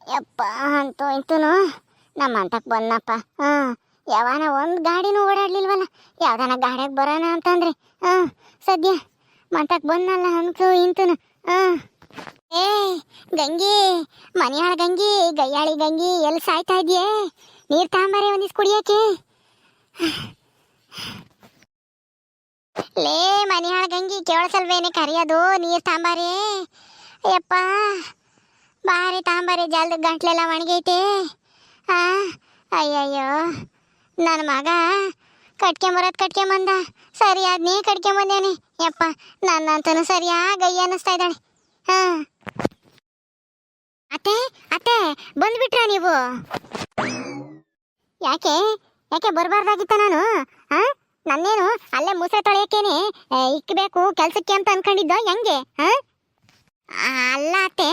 ಯಪ್ಪ, ಅಂತೂ ಇಂತೂನು ನಮ್ಮ ಅಂತಕ್ಕೆ ಬಂದಪ್ಪ ಹಾಂ ಯಾವನ ಒಂದು ಗಾಡಿನೂ ಓಡಾಡ್ಲಿಲ್ವಲ್ಲ? ಯಾವ್ದಾನ ಗಾಡಿಯಾಗ ಬರೋಣ ಅಂತಂದ್ರೆ. ಹಾಂ ಸದ್ಯ ಮಂತಕ್ಕೆ ಬಂದಲ್ಲ ಅಂತೂ ಇಂತೂನು. ಹಾಂ ಏ, ಗಂಗಿ, ಮನೆಯಾಳ ಗಂಗಿ ಗಯ್ಯಾಳಿ ಗಂಗಿ ಎಲ್ಲಿ ಸಾಯ್ತಾ ಇದೆಯೇ? ನೀರು ತಾಂಬಾರೆ ಒಂದಿಸ್ ಕುಡಿಯೋಕೆ ಲೇ, ಮನೆಯಾಳ ಗಂಗಿ, ಕೇಳಿಸಲ್ವೇನೆ ಕರಿಯೋದು ನೀರು ತಾಂಬಾರೆ? ಯಪ್ಪ ಬಾರಿ ತಾಂಬಾರಿ ಜಲ್ದ ಗಂಟ್ಲೆಲ್ಲ ಒಣಗೈತೆ. ಆ, ಅಯ್ಯಯ್ಯೋ ನನ್ನ ಮಗ ಕಟ್ಕೊಂಬರೋದು ಕಟ್ಕೊಂಬಂದ, ಸರಿಯಾದ ನೀ ಕಟ್ಕೊಂಬಂದೇನೆ. ಯಪ್ಪ, ನನ್ನಂತನೂ ಸರಿಯಾಗಿ ಅಯ್ಯ ಅನ್ನಿಸ್ತಾ ಇದ್ದಾಳೆ ಹಾಂ. ಅತ್ತೆ ಅತ್ತೆ, ಬಂದ್ಬಿಟ್ರಾ ನೀವು? ಯಾಕೆ ಯಾಕೆ ಬರಬಾರ್ದಾಗಿತ್ತ ನಾನು? ಹಾ ನನ್ನೇನು ಅಲ್ಲೇ ಮೂಸೆ ತೊಳೆಯಕ್ಕೇನೆ ಇಕ್ಕಬೇಕು ಕೆಲ್ಸಕ್ಕೆ ಅಂತ ಅನ್ಕೊಂಡಿದ್ದೋ, ಹೆಂಗೆ ಹಾ ಅಲ್ಲ ಅತ್ತೆ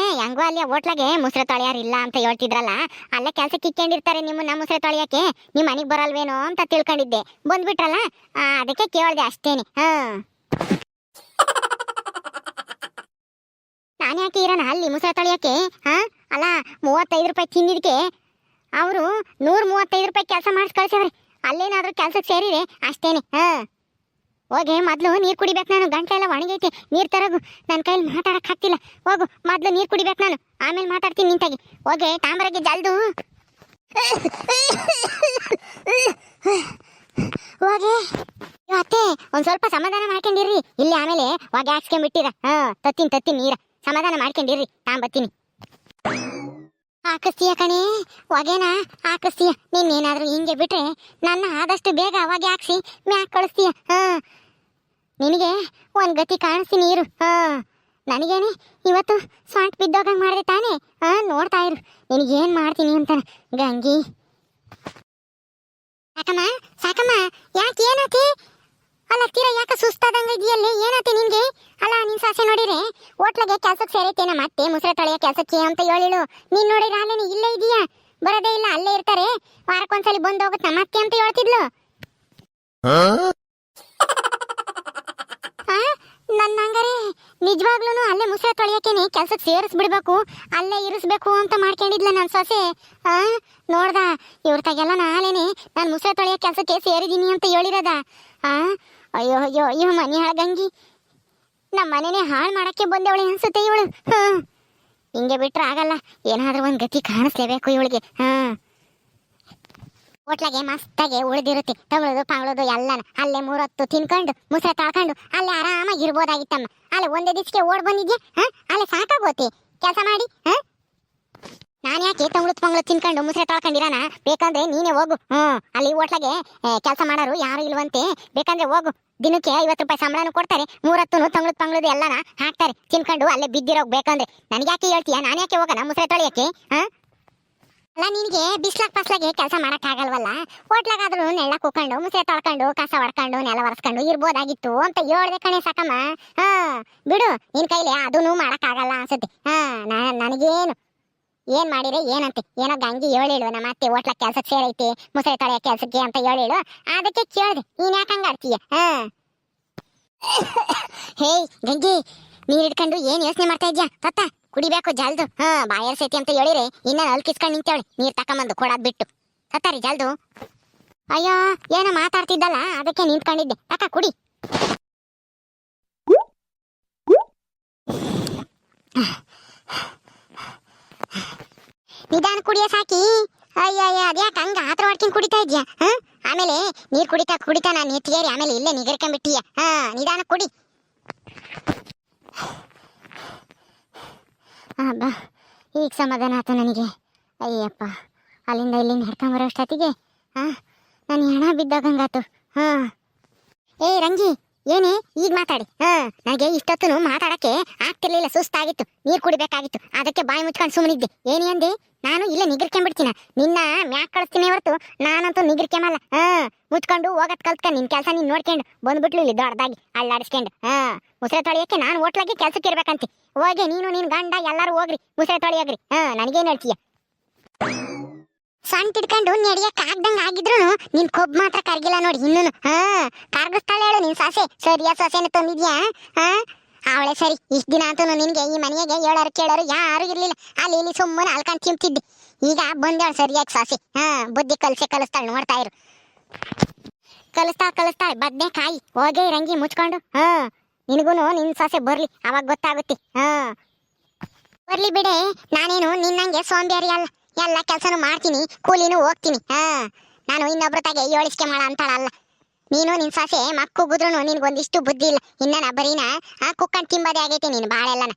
ಅಲ್ಲಿ ಹೋಟ್ಲಾಗೆ ಮುಸ್ರೆ ತೊಳೆಯಾರಿಲ್ಲ ಅಂತ ಹೇಳ್ತಿದ್ರಲ್ಲ, ಅಲ್ಲೇ ಕೆಲ್ಸಕ್ಕೆ ಇಕ್ಕೊಂಡಿರ್ತಾರೆ ನಿಮ್ಮನ್ನ ಮುಸ್ರೆ ತೊಳೆಯಕ್ಕೆ ನಿಮ್ಮ ಮನೆಗೆ ಬರಲ್ವೇನೋ ಅಂತ ತಿಳ್ಕೊಂಡಿದ್ದೆ. ಬಂದ್ಬಿಟ್ರಲ್ಲ ಅದಕ್ಕೆ ಕೇಳ್ದೆ ಅಷ್ಟೇನೆ, ಹಾ. ನಾನು ಯಾಕೆ ಇರೋಣ ಅಲ್ಲಿ ಮುಸ್ರೆ ತೊಳೆಯಕ್ಕೆ ಹಾ? ಅಲ್ಲ, ಮೂವತ್ತೈದು ರೂಪಾಯಿ ತಿಂದಿದ್ದಕ್ಕೆ ಅವರು ನೂರ ಮೂವತ್ತೈದು ರೂಪಾಯಿ ಕೆಲಸ ಮಾಡಿಸಿ ಕಳ್ಸವ್ರಿ ಅಲ್ಲೇನಾದರೂ ಕೆಲ್ಸಕ್ಕೆ ಸೇರಿದೆ ಅಷ್ಟೇನೆ, ಹಾ. ಹೋಗಿ, ಮೊದಲು ನೀರು ಕುಡಿಬೇಕು ನಾನು. ಗಂಟೆಲ್ಲ ಒಣಗೈತಿ. ನೀರು ತರಗು. ನನ್ನ ಕೈಯಲ್ಲಿ ಮಾತಾಡಕ್ ಆಗ್ತಿಲ್ಲ. ಹೋಗು, ಮೊದಲು ನೀರು ಕುಡಿಬೇಕು ನಾನು. ಆಮೇಲೆ ಮಾತಾಡ್ತೀನಿ ನಿಂತಾಗಿ. ಹೋಗಿ ತಾಮ್ರಗೆ ಜಲ್ದು. ಹೋಗಿ. ಅತ್ತೆ, ಒಂದ್ ಸ್ವಲ್ಪ ಸಮಾಧಾನ ಮಾಡ್ಕೊಂಡಿರ್ರಿ. ಇಲ್ಲಿ ಆಮೇಲೆ ಹೊಗೆ ಹಾಕ್ಸ್ಕೊಂಡ್ಬಿಟ್ಟಿರ ಹಾ, ತತ್ತೀನಿ ತತ್ತೀನಿ ನೀರ. ಸಮಾಧಾನ ಮಾಡ್ಕೊಂಡಿರ್ರಿ. ತಾಂಬತ್ತೀನಿ. ಹಾಕಿಸ್ತೀಯ ಕಣಿ? ಹೊಗೆನ? ಹಾಕಿಸ್ತೀಯ. ಏನಾದರೂ ಹಿಂಗೆ ಬಿಟ್ರೆ ನನ್ನ ಆದಷ್ಟು ಬೇಗ ಹೊಗೆ ಹಾಕ್ಸಿ. ಮ್ಯಾಕ್ ಕಳಿಸ್ತೀಯ. ಹಾ. ನಿನಗೆ ಒಂದ್ ಗತಿ ಕಾಣಿಸ್ತೀನಿ, ಇರು. ನನಗೇನೆ ಇವತ್ತು ಸ್ವಾಂಟ್ ಬಿದ್ದೋಗಂಗೆ ಮಾಡಿದೆ ತಾನೇ? ಹಾ, ನೋಡ್ತಾ ಇರು. ನಿನಗೇನು ಮಾಡ್ತೀನಿ ಅಂತ ಗಂಗಿ. ಸಾಕಮ್ಮ ಸಾಕಮ್ಮ, ಯಾಕೆ ಏನತಿ? ಅಲ್ಲ, ತೀರ ಯಾಕೆ ಸುಸ್ತಾದಂಗ ಇದೆಯಲ್ಲಿ? ಏನತಿ ನಿನಗೆ? ಅಲ್ಲ, ನಿನ್ ಸಾಸೆ ನೋಡಿರೆ ಹೋಟ್ಲಗೆ ಕೆಲ್ಸಕ್ಕೆ ಸೇರೈತೇನ ಮತ್ತೆ ಮುಸ್ರೆ ತೊಳೆಯೋ ಕೆಲ್ಸಕ್ಕೆ ಅಂತ ಹೇಳಿಳು. ನೀನ್ ನೋಡಿದ್ರೆ ಅಲ್ಲೇನೆ ಇಲ್ಲೇ ಇದೀಯಾ? ಬರೋದೇ ಇಲ್ಲ, ಅಲ್ಲೇ ಇರ್ತಾರೆ. ವಾರಕ್ಕೊಂದ್ಸಲಿ ಬಂದು ಹೋಗುತ್ತೆ ಮತ್ತೆ ಅಂತ ಹೇಳ್ತಿದ್ಲು. ನನ್ನ ಹಂಗಾರೆ ನಿಜವಾಗ್ಲೂ ಅಲ್ಲೇ ಮುಸ್ರೆ ತೊಳೆಯಕ್ಕೇನೆ ಕೆಲ್ಸಕ್ಕೆ ಸೇರಿಸ್ಬಿಡ್ಬೇಕು, ಅಲ್ಲೇ ಇರಿಸ್ಬೇಕು ಅಂತ ಮಾಡ್ಕೊಂಡಿದ್ಲ ನನ್ನ ಸೊಸೆ. ಆ? ನೋಡ್ದ ಇವ್ರ ತಗೆಲ್ಲ ನಾಳೆನೆ ನಾನು ಮುಸ್ರೆ ತೊಳೆಯೋ ಕೆಲಸಕ್ಕೆ ಸೇರಿದ್ದೀನಿ ಅಂತ ಹೇಳಿರೋದ. ಆ? ಅಯ್ಯೋ ಅಯ್ಯೋ ಅಯ್ಯೋ, ಮನೆ ಹಾಳಗಂಗಿ. ನಮ್ಮ ಮನೆನೇ ಹಾಳು ಮಾಡೋಕ್ಕೆ ಬಂದವಳೆ ಅನ್ಸುತ್ತೆ ಇವಳು. ಹಾಂ. ಹಿಂಗೆ ಬಿಟ್ರೆ ಆಗಲ್ಲ, ಏನಾದ್ರೂ ಒಂದು ಗತಿ ಕಾಣಿಸ್ಲೇಬೇಕು ಇವಳಿಗೆ. ಹಾ. ಹೋಟ್ಲಾಗೆ ಮಸ್ತಾಗೆ ಉಳಿದಿರುತ್ತೆ. ತಗೊಳ್ಳೋದು ಪಾಗಳೋದು, ಎಲ್ಲನ. ಅಲ್ಲೇ ಮೂರತ್ತು ತಿನ್ಕೊಂಡು, ಮುಸ್ರೆ ತಾಳ್ಕೊಂಡು, ಅಲ್ಲೇ ಆರಾಮಾಗಿ ಇರ್ಬೋದಾಗಿತ್ತಮ್ಮ ಅಲ್ಲೇ ಒಂದೇ ದಿವಸಕ್ಕೆ ಓಡ್ ಬಂದಿದ್ಯಾ? ಹಾ? ಅಲ್ಲೇ ಸಾಕಾಗೋತಿ. ಕೆಲಸ ಮಾಡಿ, ಹಾ? ನಾನು ಯಾಕೆ ತಂಗ್ಳತ್ ಪಂಗ್ಳತ್ ತಿನ್ಕೊಂಡು ಮುಸ್ರೆ ತಳ್ಕೊಂಡಿರಾನ? ಬೇಕಂದ್ರೆ ನೀನೇ ಹೋಗು. ಹ್ಞೂ, ಅಲ್ಲಿ ಹೋಟ್ಲಾಗೆ ಕೆಲಸ ಮಾಡೋರು ಯಾರು ಇಲ್ವಂತೆ. ಬೇಕಂದ್ರೆ ಹೋಗು. ದಿನಕ್ಕೆ ಐವತ್ತು ರೂಪಾಯಿ ಸಂಬಳನೂ ಕೊಡ್ತಾರೆ. ಮೂರತ್ತು ತಂಗ್ಳತ್ ಪಂಗ್ಳದು ಎಲ್ಲನ ಹಾಕ್ತಾರೆ. ತಿನ್ಕೊಂಡು ಅಲ್ಲೇ ಬಿದ್ದಿರೋಗ್ ಬೇಕಂದ್ರೆ. ನನಗೆ ಯಾಕೆ ಹೇಳ್ತೀಯಾ? ನಾನು ಯಾಕೆ ಹೋಗೋಣ ಮುಸ್ರೆ ತೊಳೆಯೋಕ್ಕೆ? ಹಾ? ಅಲ್ಲ ನಿನಗೆ ಬಿಸ್ಲಾಗ್ ಪಸ್ಲಾಗೆ ಕೆಲಸ ಮಾಡಕ್ ಆಗಲ್ವಲ್ಲ? ಹೋಟ್ಲಾಗಾದ್ರೂ ನೆಳ್ಳ ಕೂಕೊಂಡು ಮುಸೆ ತೊಳ್ಕೊಂಡು, ಕಸ ಹೊಡ್ಕೊಂಡು ನೆಲ ಒರೆಸ್ಕೊಂಡು ಇರ್ಬೋದಾಗಿತ್ತು ಅಂತ ಹೇಳ್ದೆ ಕಣೆ ಸಾಕಮ್ಮ. ಹಾ, ಬಿಡು, ನಿನ್ ಕೈಲಿ ಅದೂ ಮಾಡೋಕ್ಕಾಗಲ್ಲ ಅನ್ಸುತ್ತೆ. ಹಾ ನನಗೇನು? ಏನ್ ಮಾಡಿದ್ರೆ ಏನಂತೆ? ಏನೋ ಗಂಗಿ ಹೇಳಿಳು, ನಮ್ಮ ಅತ್ತೆ ಹೋಟ್ಲಾಗ ಕೆಲ್ಸಕ್ಕೆ ಸೇರೈತಿ ಮುಸೆ ತೊಳೆಯೋ ಕೆಲ್ಸಕ್ಕೆ ಅಂತ ಹೇಳಿಳು. ಅದಕ್ಕೆ ಕೇಳ್ದೆ, ನೀನ್ ಯಾಕೆ ಹಂಗಾಡ್ತೀಯ ಹಾ. ಹೇಯ್, ಗಂಗಿ ನೀರ್ ಹಿಡ್ಕೊಂಡು ಏನ್ ಯೋಚನೆ ಮಾಡ್ತಾ ಇದ್ಯಾ? ಕುಡಿಬೇಕು ಜಲ್ದು. ಹಾ ಬಾಯರ್ ಸೈತಿ ಅಂತ ಹೇಳಿರಿ. ಇನ್ನ ಅಲ್ಕಿಸ್ಕೊಂಡು ನಿಂತೇಳಿ ನೀರ್ ತಕೊಂಬಂದು ಕೊಡೋದ್ ಬಿಟ್ಟು. ಸತ್ತಾರಿ ಜಲ್ದು. ಅಯ್ಯೋ, ಏನೋ ಮಾತಾಡ್ತಿದ್ದಲ್ಲ, ಅದಕ್ಕೆ ನಿಂತ್ಕೊಂಡಿದ್ದೆ. ತಕ್ಕ ಕುಡಿ. ನಿಧಾನ ಕುಡಿಯ ಸಾಕಿ. ಅಯ್ಯಯ್ಯ, ಅದ್ಯಾಕೆ ಹಂಗ ಆತರ ಮಾಡ್ಕೊಂಡು ಕುಡಿತಾ ಇದ್ಯಾ? ಆಮೇಲೆ ನೀರ್ ಕುಡಿತಾ ಕುಡಿತಾ ನಾನು ಎತ್ತಿಗೇರಿ, ಆಮೇಲೆ ಇಲ್ಲೇ ನಿಗರ್ಕೊಂಡ್ಬಿಟ್ಟಿಯ ಹಾ, ನಿಧಾನ ಕುಡಿ. ಬಾ. ಈಗ ಸಮಾಧಾನ ಆಯ್ತು ನನಗೆ. ಅಯ್ಯಪ್ಪ, ಅಲ್ಲಿಂದ ಇಲ್ಲಿಂದ ನಡ್ಕೊಂಬರೋ ಅಷ್ಟೊತ್ತಿಗೆ ಹಾಂ ನಾನು ಹೆಣ ಬಿದ್ದಾಗಂಗಾತು ಹಾಂ. ಏ, ರಂಗಿ, ಏನೇ? ಈಗ ಮಾತಾಡಿ. ಹಾಂ, ನನಗೆ ಇಷ್ಟೊತ್ತು ಮಾತಾಡಕ್ಕೆ ಆಗ್ತಿರ್ಲಿಲ್ಲ, ಸುಸ್ತಾಗಿತ್ತು. ನೀರು ಕುಡಿಬೇಕಾಗಿತ್ತು. ಅದಕ್ಕೆ ಬಾಯಿ ಮುಚ್ಕೊಂಡು ಸುಮ್ಮನಿದ್ದೆ ಏನೇ ಅಂದೆ? ನಾನು ಇಲ್ಲೇ ನಿಗರ್ಕೊಂಬಿಡ್ತೀನ. ನಿನ್ನ ಮ್ಯಾಕ್ ಕಳಿಸ್ತೀನಿ ಹೊರತು ನಾನಂತೂ ನಿಗರ್ಕೆಮಲ್ಲ ಹಾಂ. ಮುಚ್ಕೊಂಡು ಹೋಗತ್ ಕಲ್ತ್ಕ ನಿನ್ ಕೆಲಸ ನೀನ್ ನೋಡ್ಕೊಂಡು ಬಂದ್ಬಿಟ್ಲು ಇಲ್ಲಿ ದೊಡ್ಡದಾಗಿ ಅಳ್ಳಾಡಿಸ್ಕೊಂಡು ಹಾ, ಮುಸ್ರೆ ತೊಳಿಯಕ್ಕೆ ನಾನು ಹೋಟ್ಲಾಗೆ ಕೆಲ್ಸಕ್ಕೆ ಇರ್ಬೇಕಂತಿ. ಹೋಗಿ ನೀನು ನಿನ್ ಗಂಡ ಎಲ್ಲಾರು ಹೋಗ್ರಿ, ಮುಸ್ರೆ ತೊಳೆಯೋಗ್ರಿ. ಹಾ, ನನಗೇನ್ ಹೇಳ್ತೀಯ? ಸಣ್ಣ ತಿಡ್ಕೊಂಡು ನಡಿಯಕ್ ಆಗ್ದಂಗ ಆಗಿದ್ರು ನಿನ್ ಕೊಬ್ ಮಾತ್ರ ಕರ್ಗಿಲ್ಲ ನೋಡಿ ಇನ್ನೂನು. ಹಾ, ಕಾರ್ಗಿಸ್ತಾಳೆ ಹೇಳು ನಿನ್ ಸಾಸೆ. ಸರಿಯಾ ಸೊಸೆನ ತಂದಿದ್ಯಾ? ಹಾ, ಅವಳೆ ಸರಿ. ಇಷ್ಟ ದಿನ ಅಂತೂ ನಿನ್ಗೆ ಈ ಮನೆಗೆ ಹೇಳೋರು ಕೇಳೋರು ಯಾರು ಇರ್ಲಿಲ್ಲ. ಅಲ್ಲಿ ಇಲ್ಲಿ ಸುಮ್ಮನೆ ಅಲ್ಕೊಂಡ್ ತಿಂತಿದ್ದೆ ಈಗ ಬಂದೇಳ ಸರಿಯಾಗಿ ಸಾಸಿ. ಹಾ, ಬುದ್ಧಿ ಕಲ್ಸೆ ಕಲಿಸ್ತಾಳೆ ನೋಡ್ತಾ ಇರು. ಕಲಿಸ್ತಾ ಕಲಿಸ್ತಾಳೆ ಬದ್ನೆಕಾಯಿ ಹೋಗೇ ರಂಗಿ ಮುಚ್ಕೊಂಡು. ಹಾ ನಿನಗೂ ನಿನ್ ಸೊಸೆ ಬರ್ಲಿ, ಅವಾಗ ಗೊತ್ತಾಗುತ್ತೆ. ಹಾ. ಬರ್ಲಿ ಬಿಡೆ, ನಾನೇನು ನಿನ್ನಂಗೆ ಸೋಂಬೇರಿ ಅಲ್ಲ. ಎಲ್ಲ ಕೆಲಸನೂ ಮಾಡ್ತೀನಿ, ಕೂಲಿನೂ ಹೋಗ್ತೀನಿ. ಹಾ, ನಾನು ಇನ್ನೊಬ್ರ ತಾಗೆ ಯೋಳಿಸ್ಕೆ ಮಾಡ ಅಂತಾಳಲ್ಲ. ನೀನು ನಿನ್ ಸೊಸೆ ಮಕ್ಕು ಗುದ್ರು ನಿನ್ಗೊಂದಿಷ್ಟು ಬುದ್ಧಿ ಇಲ್ಲ. ಇನ್ನ ನಾ ಬರೀನಾ ಕುಕ್ಕಂಡ್ ತಿಂಬದೇ ಆಗೈತೆ ನೀನು ಬಾಳೆಲ್ಲನ.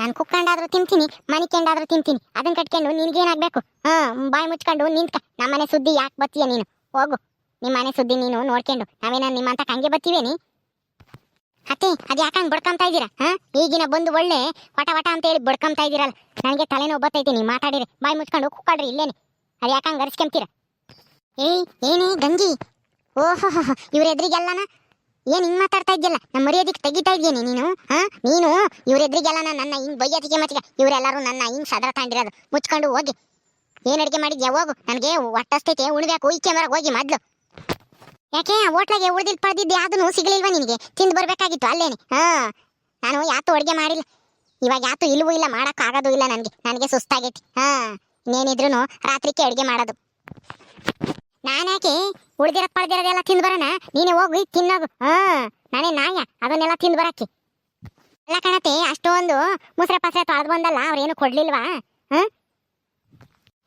ನಾನು ಕುಕ್ಕಂಡಾದ್ರೂ ತಿಂತೀನಿ, ಮನಿಕೆಂಡಾದ್ರೂ ತಿಂತೀನಿ. ಅದನ್ನ ಕಟ್ಕೊಂಡು ನಿನ್ಗೇನಾಗ್ಬೇಕು? ಹಾ, ಬಾಯಿ ಮುಚ್ಕೊಂಡು ನಿಂತ್ಕ. ನಮ್ಮನೆ ಸುದ್ದಿ ಯಾಕೆ ಬತ್ತೀಯ ನೀನು? ಹೋಗು. ನಿಮ್ಮನೆ ಸುದ್ದಿ ನೀನು ನೋಡ್ಕೊಂಡು. ನಾವೇನ ನಿಮ್ಮಂತ ಕಂಗೆ ಬತ್ತೀವೇನಿ ಅತ್ತೆ ಅದು ಯಾಕಂಗ್ ಬಡ್ಕೊಂತ ಇದ್ದೀರಾ? ಹಾಂ, ಈಗಿನ ಬಂದು ಒಳ್ಳೆ ವಟ ವಟ ಅಂತ ಹೇಳಿ ಬಡ್ಕೊಂತ ಇದ್ದೀರಲ್ಲ. ನನಗೆ ತಲೆನೋವು ಬತ್ತೈತಿ ನೀವು ಮಾತಾಡಿರಿ. ಬಾಯಿ ಮುಚ್ಕೊಂಡು ಕುಕ್ಕಾಡ್ರಿ ಇಲ್ಲೇನೆ. ಅದು ಯಾಕಂಗ್ ಗರ್ಸ್ಕೊಂತೀರ ಏಯ್, ಏನೇ ಗಂಜಿ ಓಹೋ ಇವ್ರ ಎದ್ರಿಗೆಲ್ಲನ? ಏನ್ ಹಿಂಗ್ ಮಾತಾಡ್ತಾ ಇದ್ಯಲ್ಲ ನಮ್ಮ ಮರ್ಯಾದಿಗೆ ತೆಗಿತಾ ಇದ್ಯೇನೆ ನೀನು? ಹಾ? ನೀನು? ಇವ್ರೆದ್ರಿಗೆಲ್ಲ ನನ್ನ ಹಿಂಗ್ ಬೈಯತಿಗೆ ಮತ್ತೆ ಇವರೆಲ್ಲರೂ ನನ್ನ ಹಿಂಗ್ ಸದರ ತಾಂಡಿರೋದು. ಮುಚ್ಕೊಂಡು ಹೋಗಿ. ಏನ್ ಅಡಿಗೆ ಮಾಡಿದ್ಯಾ? ಹೋಗು. ನನಗೆ ಒಟ್ಟಸ್ತೈತೆ ಉಣ್ಬೇಕು. ಈ ಕ್ಯಾಮರ ಹೋಗಿ ಮೊದ್ಲು. ಯಾಕೆ? ಹೋಟ್ಲಾಗೆ ಉಳ್ದಿಲ್ ಪಡೆದಿದ್ದೆ ಅದನ್ನು ಸಿಗ್ಲಿಲ್ವಾ ನಿನಗೆ? ತಿಂದು ಬರ್ಬೇಕಾಗಿತ್ತು ಅಲ್ಲೇನೆ. ಹಾ. ನಾನು ಯಾತು ಅಡಿಗೆ ಮಾಡಿಲ್ಲ. ಇವಾಗ ಯಾತು ಇಲ್ಲವೂ ಇಲ್ಲ. ಮಾಡಕ್ ಆಗೋದು ಇಲ್ಲ ನನಗೆ. ನನಗೆ ಸುಸ್ತಾಗೈತಿ. ಹಾ. ಇನ್ನೇನಿದ್ರು ರಾತ್ರಿಕೆ ಅಡಿಗೆ ಮಾಡೋದು. ನಾನ್ಯಾಕೆ ಉಳ್ದಿರತ್ ಪಳ್ದಿರೋದೆಲ್ಲ ತಿಂದು ಬರೋಣ? ನೀನೇ ಹೋಗಿ ತಿನ್ನೋದು ಹಾ, ನಾನೇ ನಾಯ ಅದನ್ನೆಲ್ಲ ತಿಂದು ಬರಕ್ಕೆ ಅಲ್ಲ ಕಣತೆ, ಅಷ್ಟೊಂದು ಮುಸ್ರೆ ಪಸ್ರೆ ತೊಳೆದು ಬಂದಲ್ಲ ಅವ್ರೇನು ಕೊಡ್ಲಿಲ್ವಾ? ಹಾ?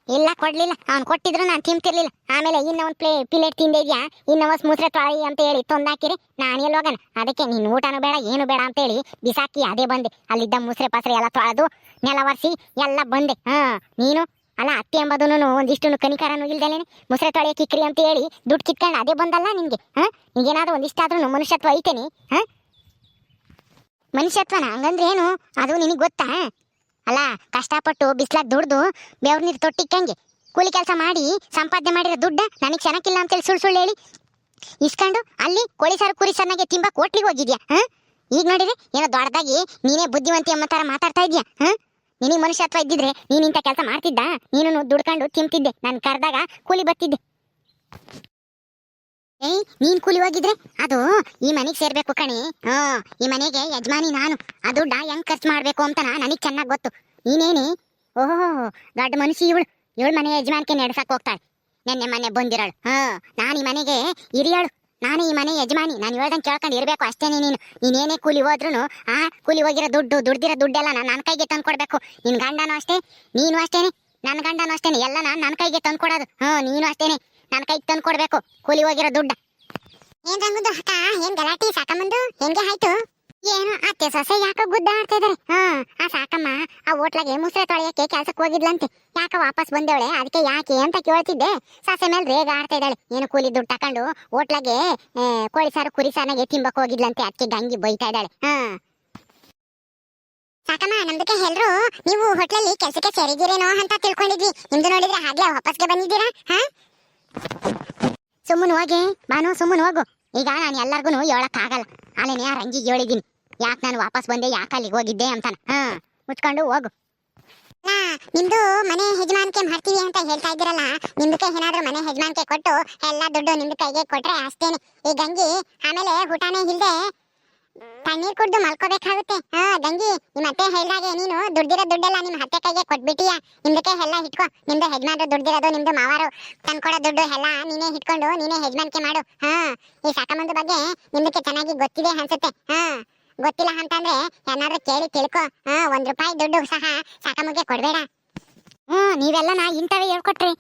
ಇಲ್ಲ, ಕೊಡ್ಲಿಲ್ಲ. ಅವ್ನು ಕೊಟ್ಟಿದ್ರು ನಾನು ತಿಂತಿರ್ಲಿಲ್ಲ. ಆಮೇಲೆ ಇನ್ನ ಒಂದು ಪ್ಲೇ ಪ್ಲೇಟ್ ತಿಂದಿದ್ಯಾ ಇನ್ನ ಒಂದು ಮುಸ್ರೆ ತೊಳಿ ಅಂತ ಹೇಳಿ ತೊಂದಾಕಿರಿ. ನಾನು ಎಲ್ಲಿ ಹೋಗೋಣ? ಅದಕ್ಕೆ ನಿನ್ನ ಊಟನೂ ಬೇಡ, ಏನು ಬೇಡ ಅಂತ ಹೇಳಿ ಬಿಸಾಕಿ ಅದೇ ಬಂದೆ. ಅಲ್ಲಿದ್ದ ಮುಸ್ರೆ ಪಸ್ರೆ ಎಲ್ಲ ತೊಳೆದು ನೆಲ ಒರೆಸಿ ಎಲ್ಲ ಬಂದೆ. ಹಾ, ನೀನು? ಅಲ್ಲ, ಅತ್ತೆ ಎಂಬುದನ್ನು ಒಂದಿಷ್ಟು ಕನಿಕರನು ಇಲ್ದಲೇನೆ ಮುಸ್ರೆ ತೊಳೆಯ ಕಿಕ್ರಿ ಅಂತ ಹೇಳಿ ದುಡ್ಡು ಕಿತ್ಕೊಂಡು ಅದೇ ಬಂದಲ್ಲ ನಿನಗೆ, ಹಾ? ನಿಂಗೇನಾದ್ರೂ ಒಂದಿಷ್ಟಾದ್ರೂ ಮನುಷ್ಯತ್ವ ಐತೇನೆ, ಹಾ? ಮನುಷ್ಯತ್ವನ? ಹಂಗಂದ್ರೆ ಏನು? ಅದು ನಿನಗೆ ಗೊತ್ತಾ ಅಲ್ಲ, ಕಷ್ಟಪಟ್ಟು ಬಿಸ್ಲಾಗ್ ದುಡ್ದು ಬೆವ್ರ ನೀರು ತೊಟ್ಟಿಕ್ಕಂಗೆ ಕೂಲಿ ಕೆಲಸ ಮಾಡಿ ಸಂಪಾದನೆ ಮಾಡಿರೋ ದುಡ್ಡ ನನಗೆ ಚೆನ್ನಾಗಿಲ್ಲ ಅಂತೇಳಿ ಸುಳ್ಳು ಸುಳ್ಳು ಹೇಳಿ. ಇಸ್ಕೊಂಡು ಅಲ್ಲಿ ಕೋಳಿ ಸಾರು ಕುರಿ ಸಾರನಾಗೆ ತಿಂಬ ಹೋಟ್ಲಿಗೆ ಹೋಗಿದ್ಯಾ, ಹಾ? ಈಗ ನೋಡಿದ್ರೆ ಏನೋ ದೊಡ್ಡದಾಗಿ ನೀನೇ ಬುದ್ಧಿವಂತಿ ಎಂಬ ಥರ ಮಾತಾಡ್ತಾ ಇದ್ಯಾ, ಹಾ? ನಿನಗೆ ಮನುಷ್ಯತ್ವ ಇದ್ದಿದ್ರೆ ನೀನು ಇಂಥ ಕೆಲಸ ಮಾಡ್ತಿದ್ದ? ನೀನು ದುಡ್ಕೊಂಡು ತಿಂತಿದ್ದೆ. ನಾನು ಕರೆದಾಗ ಕೂಲಿ ಬತ್ತಿದ್ದೆ ಏಯ್, ನೀನ್ ಕೂಲಿ ಹೋಗಿದ್ರೆ? ಅದು ಈ ಮನೆಗೆ ಸೇರ್ಬೇಕು ಕಣಿ. ಹಾ, ಈ ಮನೆಗೆ ಯಜಮಾನಿ ನಾನು. ಆ ದುಡ್ಡ ಹೆಂಗ್ ಖರ್ಚು ಮಾಡ್ಬೇಕು ಅಂತ ನನಗೆ ಚೆನ್ನಾಗಿ ಗೊತ್ತು. ನೀನೇನಿ? ಓಹೋ, ದೊಡ್ಡ ಮನುಷ್ಯ ಇವಳು. ಇವಳು ಮನೆ ಯಜಮಾನಿಕೆ ನಡ್ಸಕ್ ಹೋಗ್ತಾಳೆ. ನೆನ್ನೆ ಮನೆ ಬಂದಿರಳು. ಹಾ, ನಾನು ಈ ಮನೆಗೆ ಹಿರಿಯಳು. ನಾನು ಈ ಮನೆ ಯಜಮಾನಿ, ನಾನು ಹೇಳ್ದಂಗೆ ಕೇಳ್ಕೊಂಡು ಇರಬೇಕು, ಅಷ್ಟೇನೆ ನೀನು. ನೀನೇನೇ ಕೂಲಿ ಹೋದ್ರೂ ಆ ಕೂಲಿ ಹೋಗಿರೋ ದುಡ್ಡು, ದುಡ್ದಿರೋ ದುಡ್ಡೆಲ್ಲ ನಾನು ನನ್ನ ಕೈಗೆ ತಂದು ಕೊಡ್ಬೇಕು ನಿನ್ ಗಂಡನೂ ಅಷ್ಟೇ, ನೀನು ಅಷ್ಟೇನೆ ನನ್ನ ಗಂಡನೂ ಅಷ್ಟೇನೆ ಎಲ್ಲ ನಾನು ನನ್ನ ಕೈಗೆ ತಂದು ಕೊಡೋದು ಹಾ ನೀನು ಅಷ್ಟೇನೆ ನನ್ನ ಕೈಗೆ ತಂದು ಕೊಡ್ಬೇಕು ಕೂಲಿ ಹೋಗಿರೋ ದುಡ್ಡು. ಏನ್ ಅಕ್ಕ? ಏನ್ ಗಲಾಟಿ ಸಾಕಮ್ಮಂದು? ಹೆಂಗೆ ಆಯ್ತು? ಏನು ಅತ್ತೆ ಸೊಸೆ ಯಾಕೋ ಗುದ್ದ ಆಡ್ತಾ ಇದಾರೆ. ಹಾ, ಆ ಸಾಕಮ್ಮ, ಆ ಹೋಟ್ಲಾಗೆ ಮುಸ್ರೆ ತೊಳೆಯಕ್ಕೆ ಕೆಲ್ಸಕ್ಕೆ ಹೋಗಿದ್ಲಂತೆ. ಯಾಕ ವಾಪಸ್ ಬಂದವಳೆ, ಅದಕ್ಕೆ ಯಾಕೆ ಅಂತ ಕೇಳ್ತಿದ್ದೆ. ಸೊಸೆ ಮೇಲೆ ರೇಗ ಆಡ್ತಾ ಇದ್ದಾಳೆ. ಏನು ಕೂಲಿ ದುಡ್ಡು ತಕೊಂಡು ಹೋಟ್ಲಾಗೆ ಕೋಳಿ ಸಾರು, ಕುರಿ ಸಾರಿಗೆ ತಿಂಬಕ್ ಹೋಗಿದ್ಲಂತೆ. ಅದಕ್ಕೆ ಗಂಗಿ ಬೈತಾ ಇದ್ದಾಳೆ. ಹಾ. ಸಾಕಮ್ಮ, ನಮ್ದಕ್ಕೆ ಎಲ್ರು ನೀವು ಹೋಟ್ಲಲ್ಲಿ ಕೆಲ್ಸಕ್ಕೆ ಸೇರಿದ್ದೀರೇನೋ ಅಂತ ತಿಳ್ಕೊಂಡಿದ್ವಿ. ನಿಮ್ದು ನೋಡಿದ್ರೆ ಹಾಗೆ ವಾಪಸ್ಗೆ ಬಂದಿದ್ದೀರಾ? ಹಾ? ಸುಮ್ಮನೆ ಹೋಗಿ ಬಾನು ಸುಮ್ಮನೆ ಹೋಗು. ಈಗ ನಾನು ಎಲ್ಲರಿಗೂ ಹೇಳಕ್ಕಾಗಲ್ಲ. ಅಲ್ಲೇನೆ ಆ ರಂಗಿಗೆ ಹೇಳಿದೀನಿ ಯಾಕೆ ನಾನು ವಾಪಸ್ ಬಂದೆ, ಯಾಕೆ ಅಲ್ಲಿಗೆ ಹೋಗಿದ್ದೆ ಅಂತಾನ? ಹಾ, ಮುಚ್ಕೊಂಡು ಹೋಗು. ನಿಮ್ದು ಮನೆ ಯಜಮಾನಿಕೆ ಮಾಡ್ತೀವಿ ಅಂತ ಹೇಳ್ತಾ ಇದ್ದೀರಲ್ಲ, ನಿಮ್ದಕ್ಕೆ ಏನಾದ್ರೂ ಮನೆ ಯಜಮಾನಿಕೆ ಕೊಟ್ಟು ಎಲ್ಲ ದುಡ್ಡು ನಿಮ್ದು ಕೈಗೆ ಕೊಟ್ರೆ ಅಷ್ಟೇನೆ. ಈ ಗಂಗಿ ಆಮೇಲೆ ಊಟನೇ ಇಲ್ಲದೆ ತಣ್ಣೀರ್ ಕುಡ್ದು ಮಲ್ಕೋಬೇಕಾಗುತ್ತೆ. ಹಾ, ಗಂಗಿ ನಿಮ್ಮ ಅತ್ತೆ ಹೇಳಿದಾಗೆ ನೀನು ದುಡ್ದಿರೋ ದುಡ್ಡೆಲ್ಲ ನಿಮ್ಮ ಅತ್ತೆ ಕೈಗೆ ಕೊಟ್ಬಿಟ್ಟಿಯ. ನಿಮ್ದಕ್ಕೆ ಎಲ್ಲ ಇಟ್ಕೋ. ನಿಮ್ದು ಯಜಮಾನ್ರು ದುಡ್ದಿರೋದು, ನಿಮ್ದು ಮಾವಾರು ತಂದ್ಕೊಡೋ ದುಡ್ಡು ಎಲ್ಲ ನೀನೇ ಇಟ್ಕೊಂಡು ನೀನೇ ಯಜಮಾನಿಕೆ ಮಾಡು. ಹಾ, ಈ ಸಾಕಮ್ಮಂದು ಬಗ್ಗೆ ನಿಮ್ದಕ್ಕೆ ಚೆನ್ನಾಗಿ ಗೊತ್ತಿದೆ ಅನ್ಸುತ್ತೆ. ಹಾ. ಗೊತ್ತಿಲ್ಲ ಅಂತಂದ್ರೆ ಏನಾದ್ರೂ ಕೇಳಿ ತಿಳ್ಕೊ. ಒಂದ್ ರೂಪಾಯಿ ದುಡ್ಡು ಸಹ ಸಾಕಮ್ಮಗೆ ಕೊಡ್ಬೇಡ. ಹ್ಮ್ ನೀವೆಲ್ಲ ನಾ ಇಂಥವೇ ಹೇಳ್ಕೊಟ್ರಿ.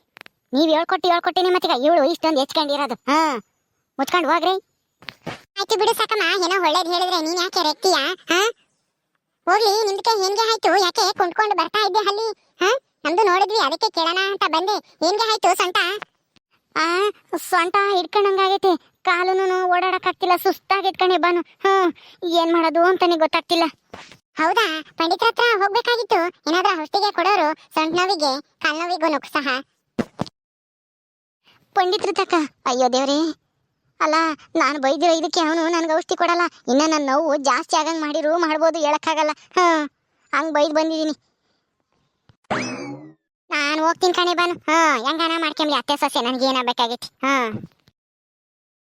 ನೀವ್ ಹೇಳ್ಕೊಟ್ಟು ಹೇಳ್ಕೊಟ್ಟಿನಿ ಮತ್ತೀಗ ಇವಳು ಇಷ್ಟೊಂದು ಹೆಚ್ಕೊಂಡಿರೋದು. ಹಾ, ಮುಚ್ಕೊಂಡು ಹೋಗ್ರಿ. ಆಯ್ತು ಬಿಡು ಸಾಕಮ್ಮ, ಏನೋ ಒಳ್ಳೇದು ಹೇಳಿದ್ರೆ ನೀನ್ ಯಾಕೆ ರೆಕ್ಕಿಯ ಹೋಗ್ಲಿ ನಿಮ್ದಕ್ಕೆ ಹೆಂಗೆ ಆಯ್ತು? ಯಾಕೆ ಕುಂಡ್ಕೊಂಡು ಬರ್ತಾ ಇದ್ದೆ ಅಲ್ಲಿ? ಹಾ, ನಮ್ದು ನೋಡಿದ್ವಿ, ಅದಕ್ಕೆ ಕೇಳೋಣ ಅಂತ ಬಂದೆ. ಹೆಂಗೆ ಆಯ್ತು, ಸೊಂಟ? ಆ, ಸೊಂಟ ಹಿಡ್ಕೊಂಡಂಗಾಗೈತಿ. ಕಾಲುನು ಓಡಾಡಕ್ಕಾಗ್ತಿಲ್ಲ ಸುಸ್ತಾಗಿ ಕಣೆ ಬಾನು ಹ್ಮ್ ಏನ್ ಮಾಡೋದು ಅಂತಾನೆ ಗೊತ್ತಾಗ್ತಿಲ್ಲ. ಹೌದಾ? ಪಂಡಿತರ ಹತ್ರ ಹೋಗ್ಬೇಕಾಗಿತ್ತು. ಏನಾದ್ರೂ ಔಷಧಿಗೆ ಕೊಡೋರು ಸೊಂಟ ನೋವಿಗೆ ಕಾಲ್ ನೋವಿಗೂ ಸಹ. ಪಂಡಿತ್ರ ತಕ್ಕ ಅಯ್ಯೋ ದೇವ್ರಿ. ಅಲ್ಲ ನಾನು ಬೈದಿರೋ ಇದಕ್ಕೆ ಅವನು ನನ್ಗೆ ಔಷಧಿ ಕೊಡಲ್ಲ. ಇನ್ನ ನನ್ನ ನೋವು ಜಾಸ್ತಿ ಆಗಂಗ್ ಮಾಡಿರು ಮಾಡ್ಬೋದು ಹೇಳೋಕ್ಕಾಗಲ್ಲ. ಹಾ ಹಂಗ್ ಬೈದ್ ಬಂದಿದೀನಿ. ನಾನು ಹೋಗ್ತೀನಿ ಕಣೆ ಬಾನು ಹಾ ಹೆಂಗಾನ ಮಾಡ್ಕೊಂಬಿ ಅತ್ತೆ ಸೊಸೆ ನನ್ಗೆ ಏನಾಗಬೇಕಾಗೈತಿ ಹಾ